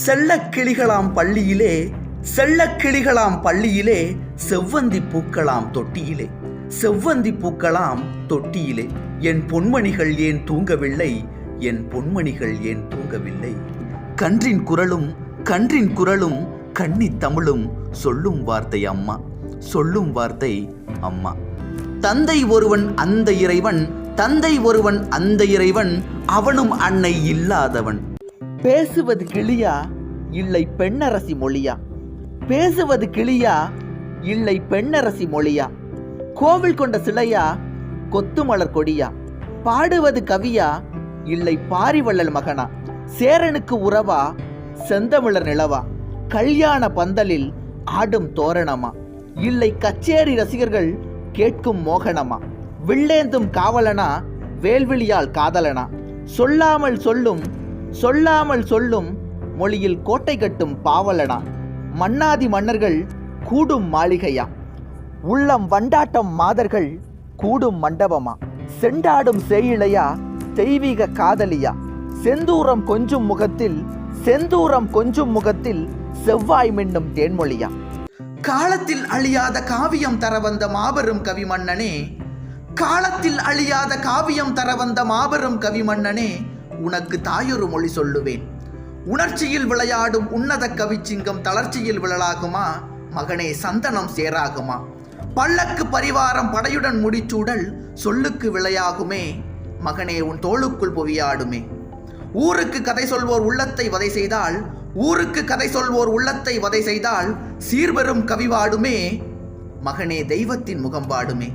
செல்லக் கிளிகளாம் பள்ளியிலே செல்லக்கிளிகளாம் பள்ளியிலே செவ்வந்தி பூக்களாம் தொட்டியிலே செவ்வந்தி பூக்களாம் தொட்டியிலே. என் பொன்மணிகள் ஏன் தூங்கவில்லை? என் பொன்மணிகள் ஏன் தூங்கவில்லை? கன்றின் குரலும் கன்றின் குரலும் கண்ணி தமிழும் சொல்லும் வார்த்தை அம்மா சொல்லும் வார்த்தை அம்மா. தந்தை ஒருவன் அந்த இறைவன் தந்தை ஒருவன் அந்த இறைவன் அவனும் அன்னை இல்லாதவன். பேசுவது கிளியா? இல்லை பெண்ணரசி மொழியா? பேசுவது கிளியா? இல்லை பெண்ணரசி மொழியா? கோவில் கொண்ட சிலையா? கொத்துமலர் கொடியா? பாடுவது கவியா? இல்லை பாரிவள்ளல் மகனா? சேரனுக்கு உறவா? செந்தமிழர் நிலவா? கல்யாண பந்தலில் ஆடும் தோரணமா? இல்லை கச்சேரி ரசிகர்கள் கேட்கும் மோகனமா? வில்லேந்தும் காவலனா? வேல்விழியால் காதலனா? சொல்லாமல் சொல்லும் சொல்லாமல் சொல்லும் மொழியில் கோட்டை கட்டும் பாவலனா மன்னாதி மன்னர்கள் கூடும் மாளிகையா? உள்ளம் வண்டாட்டம் மாதர்கள் கூடும் மண்டபமா? செண்டாடும் சேயிழையா தெய்வீக காதலியா? செந்தூரம் கொஞ்சும் முகத்தில் செந்தூரம் கொஞ்சும் முகத்தில் செவ்வாய் மின்னும் தேன்மொழியா? காலத்தில் அழியாத காவியம் தர வந்த மாபெரும் கவி மன்னனே காலத்தில் அழியாத காவியம் தர வந்த மாபெரும் கவி மன்னனே உனக்கு தாயொரு மொழி சொல்லுவேன். உணர்ச்சியில் விளையாடும் உன்னத கவிச்சிங்கம் தளர்ச்சியில் விழலாகுமா? மகனே சந்தனம் சேராகுமா? பல்லக்கு பரிவாரம் படையுடன் முடிச்சூடல் சொல்லுக்கு விளையாகுமே? மகனே உன் தோளுக்குள் புவியாடுமே. ஊருக்கு கதை சொல்வோர் உள்ளத்தை வதை செய்தால் ஊருக்கு கதை சொல்வோர் உள்ளத்தை வதை செய்தால் சீர்வரும் கவிவாடுமே மகனே தெய்வத்தின் முகம்பாடுமே